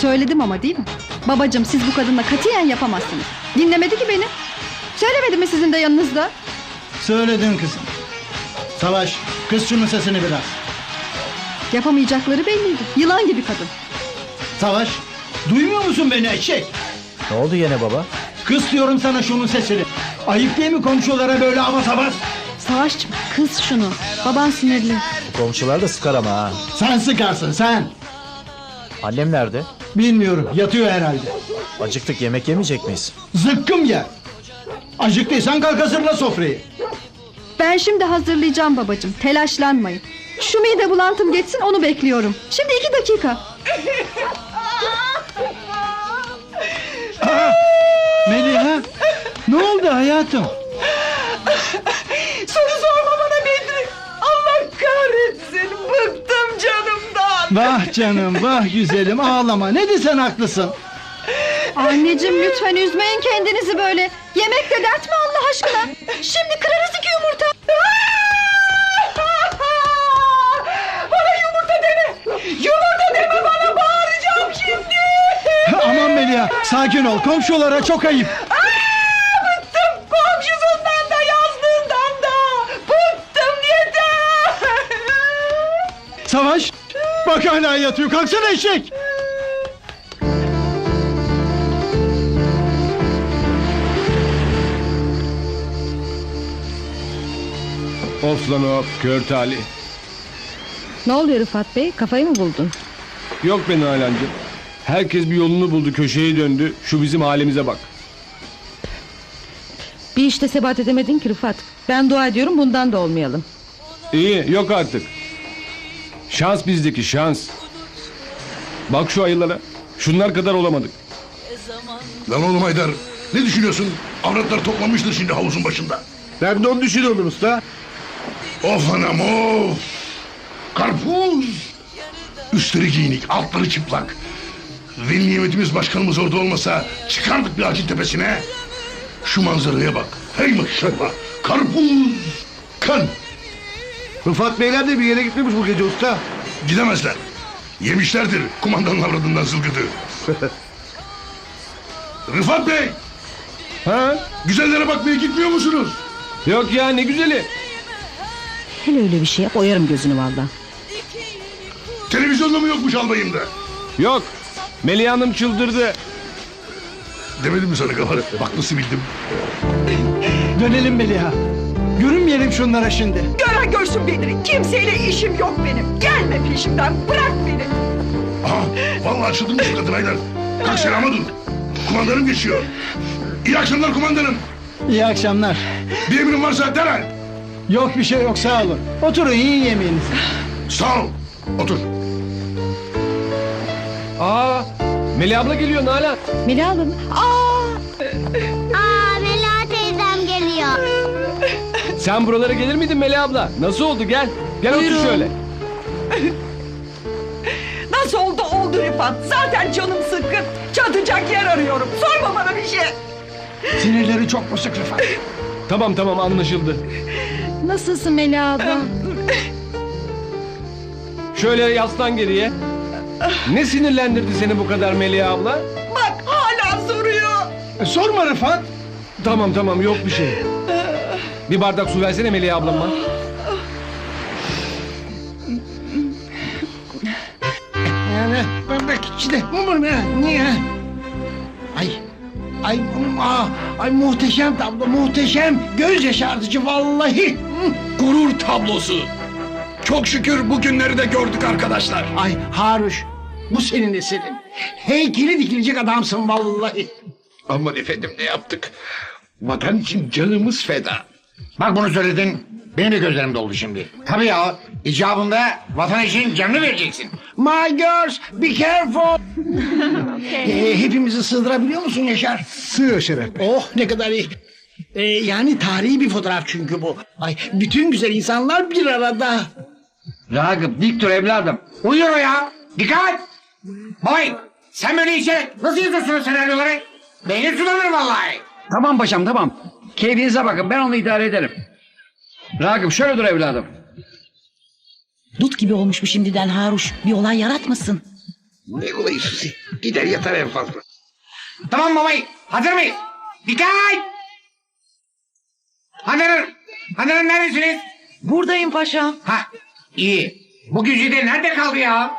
Söyledim ama değil mi? Babacım siz bu kadınla katiyen yapamazsınız. Dinlemedi ki beni. Söylemedi mi sizin de yanınızda? Söyledin kızım. Savaş, kız şunun sesini biraz. Yapamayacakları belliydi. Yılan gibi kadın. Savaş, duymuyor musun beni eşek? Ne oldu yine baba? Kız diyorum sana şunun sesini. Ayıp değil mi komşulara böyle avaz avaz? Savaşçım kız şunu. Baban sinirli. Komşular da sıkar ama ha. Sen sıkarsın sen. Annem nerede? Bilmiyorum, yatıyor herhalde. Acıktık yemek yemeyecek miyiz? Zıkkım yer. Acıktıysan kalk hazırla sofrayı. Ben şimdi hazırlayacağım babacım. Telaşlanmayın. Şu mide bulantım geçsin onu bekliyorum. Şimdi iki dakika. Meliha, ne oldu hayatım? Vah canım, vah güzelim ağlama. Ne desen haklısın. Anneciğim lütfen üzmeyin kendinizi böyle. Yemek de dert mi Allah aşkına? Şimdi kırarız iki yumurta. bana yumurta deme. Yumurta deme bana bağıracağım şimdi. Aman Meliha, sakin ol. Komşulara çok ayıp. Bıktım komşusundan da yazdığından da. Bıktım yeter. Savaş, bak hala yatıyor. Kalksana eşek. Of lan of kör talih. Ne oluyor Rıfat Bey? Kafayı mı buldun? Yok be Nalan'cığım. Herkes bir yolunu buldu köşeyi döndü. Şu bizim halimize bak. Bir işte sebat edemedin ki Rıfat. Ben dua ediyorum bundan da olmayalım. İyi yok artık. Şans bizdeki şans. Bak şu ayılara. Şunlar kadar olamadık. Lan oğlum Haydar ne düşünüyorsun? Avratlar toplanmıştır şimdi havuzun başında. Ben de onu düşünüyordum usta. Of anam of. Karpuz. Üstleri giyinik altları çıplak. Veli nimetimiz başkanımız orada olmasa çıkardık bir ağacın tepesine. Şu manzaraya bak. Hey maşallah. Karpuz. Kan. Rıfat Beyler de bir yere gitmemiş bu gece usta. Gidemezler. Yemişlerdir kumandanın avradından zılgıdı. Rıfat Bey. Ha? Güzellere bakmaya gitmiyor musunuz? Yok ya ne güzeli. Hele öyle bir şey yap oyarım gözünü valla. Televizyonda mı yokmuş albayım da? Yok. Melih Hanım çıldırdı. Demedim mi sana kafanı? Bak nasıl bildim. Dönelim Meliha. Görünmeyelim şunlara şimdi. Gören görsün Bedri. Kimseyle işim yok benim. Gelme peşimden. Bırak beni. Aha vallahi çıldırmış bu kadın Haydar. Kalk selama dur. Kumandanım geçiyor. İyi akşamlar kumandanım. İyi akşamlar. Bir emrin varsa derhal. Yok bir şey yok sağ olun. Oturun yiyin yemeğinizi. Sağ ol. Otur. Aa, Melih abla geliyor Nalan. Melih abla mı? Aa Sen buralara gelir miydin Melih abla? Nasıl oldu gel. Gel otur şöyle. Nasıl oldu oldu Rıfat. Zaten canım sıkkın. Çatacak yer arıyorum. Sorma bana bir şey. Sinirleri çok bozuk Rıfat. Tamam tamam anlaşıldı. Nasılsın Melih abla? Şöyle yaslan geriye. Ne sinirlendirdi seni bu kadar Melih abla? Bak hala soruyor. E, sorma Rıfat. Tamam tamam yok bir şey. Bir bardak su versene Melih ablama. Yani ben de işte bu ne? Niye? Ay Ay, aa, ay muhteşem tablo, muhteşem. Göz yaşartıcı vallahi. Gurur tablosu. Çok şükür bugünleri de gördük arkadaşlar. Ay Haruş, bu senin eserin. Heykeli dikilecek adamsın vallahi. Aman efendim ne yaptık? Vatan için canımız feda. Bak bunu söyledin. Benim de gözlerim doldu şimdi. Tabii ya. icabında vatan için canını vereceksin. My girls, be careful. Ee, hepimizi sığdırabiliyor musun Yaşar? Sığ Şeref Oh ne kadar iyi. Ee, yani tarihi bir fotoğraf çünkü bu. Ay bütün güzel insanlar bir arada. Ragıp dik dur evladım. Uyuyor ya. Dikkat. Boy sen böyle içerek nasıl yazıyorsun senaryoları? Beyni sulanır vallahi. Tamam paşam tamam. Keyfinize bakın ben onu idare ederim. Ragıp şöyle dur evladım. Dut gibi olmuş bu şimdiden Haruş. Bir olay yaratmasın. Ne kolay Susi. Gider yatar en fazla. Tamam babayı. Hazır mıyız? Dikkat! Hadi Hanım neredesiniz? Buradayım paşam. Ha iyi. Bu güzide nerede kaldı ya?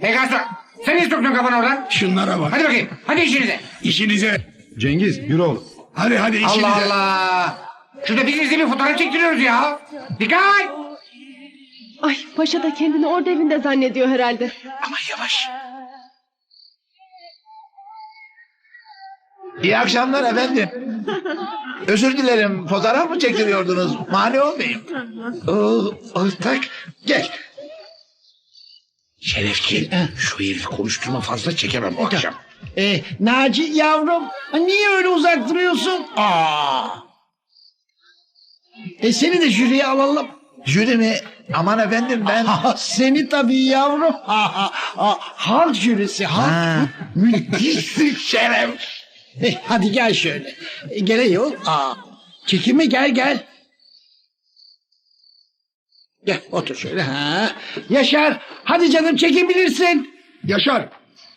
Hey garson sen ne soktun kafanı oradan? Şunlara bak. Hadi bakayım hadi işinize. İşinize. Cengiz yürü oğlum. Hadi hadi işinize. Allah Allah. Şurada biz bir fotoğraf çektiriyoruz ya. Dikkat! Ay paşa da kendini orada evinde zannediyor herhalde. Ama yavaş. İyi akşamlar efendim. Özür dilerim fotoğraf mı çektiriyordunuz? Mani olmayayım. Oo, ortak gel. Şerefçi şu herifi konuşturma fazla çekemem bu akşam. E, Naci yavrum niye öyle uzak duruyorsun? Aa. E seni de jüriye alalım. Jüri mi? Aman efendim ben... Seni tabii yavrum. Ha, ha, ha, halk jürisi halk. Ha. Müthişsin şeref. E, hadi gel şöyle. E, gele yol. Aa. Çekime gel gel. Gel otur şöyle. Ha. Yaşar hadi canım çekebilirsin. Yaşar.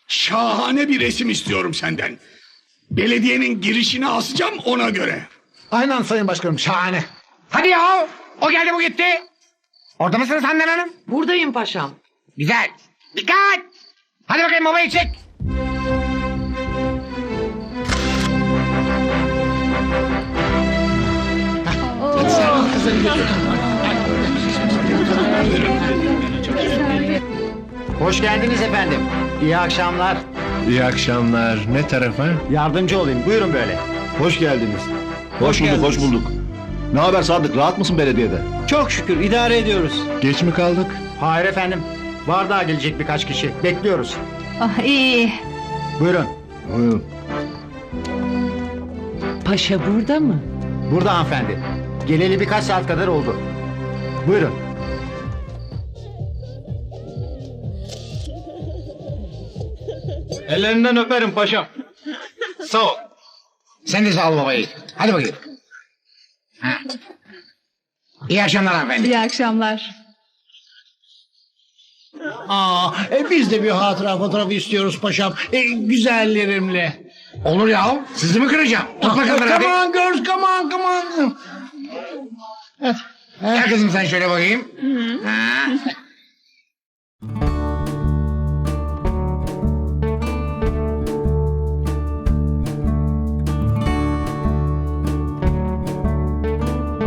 Şahane bir resim istiyorum senden. Belediyenin girişine asacağım ona göre. Aynen sayın başkanım şahane. Hadi ya. O geldi bu gitti. Orada mısınız Handan Hanım? Buradayım paşam. Güzel. Dikkat! Hadi bakayım babayı çek. Hoş geldiniz efendim. İyi akşamlar. İyi akşamlar. Ne tarafa? Yardımcı olayım. Buyurun böyle. Hoş geldiniz. Hoş, bulduk, hoş bulduk. Ne haber Sadık? Rahat mısın belediyede? Çok şükür idare ediyoruz. Geç mi kaldık? Hayır efendim. Var daha gelecek birkaç kişi. Bekliyoruz. Ah iyi. Buyurun. Buyurun. Paşa burada mı? Burada hanımefendi. Geleli birkaç saat kadar oldu. Buyurun. Ellerinden öperim paşam. Sağ ol. Sen de sağ ol babayı. Hadi bakayım. Ha. İyi akşamlar hanımefendi. İyi akşamlar. Aa, e, biz de bir hatıra fotoğrafı istiyoruz paşam. E, güzellerimle. Olur ya. Sizi mi kıracağım? Tut bakalım come hadi. on girls, come on, come on. Gel kızım sen şöyle bakayım.